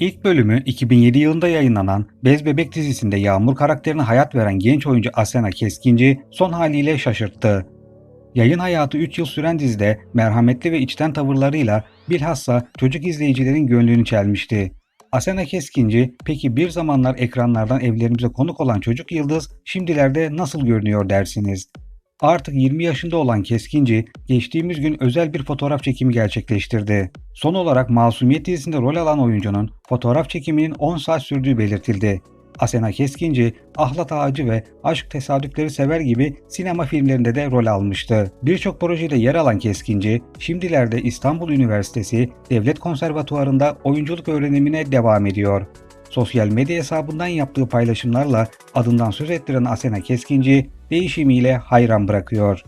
İlk bölümü 2007 yılında yayınlanan Bez Bebek dizisinde Yağmur karakterine hayat veren genç oyuncu Asena Keskinci son haliyle şaşırttı. Yayın hayatı 3 yıl süren dizide merhametli ve içten tavırlarıyla bilhassa çocuk izleyicilerin gönlünü çelmişti. Asena Keskinci peki bir zamanlar ekranlardan evlerimize konuk olan çocuk yıldız şimdilerde nasıl görünüyor dersiniz? Artık 20 yaşında olan Keskinci geçtiğimiz gün özel bir fotoğraf çekimi gerçekleştirdi. Son olarak Masumiyet dizisinde rol alan oyuncunun fotoğraf çekiminin 10 saat sürdüğü belirtildi. Asena Keskinci, Ahlat Ağacı ve Aşk Tesadüfleri Sever gibi sinema filmlerinde de rol almıştı. Birçok projede yer alan Keskinci, şimdilerde İstanbul Üniversitesi Devlet Konservatuvarı'nda oyunculuk öğrenimine devam ediyor. Sosyal medya hesabından yaptığı paylaşımlarla adından söz ettiren Asena Keskinci değişimiyle hayran bırakıyor.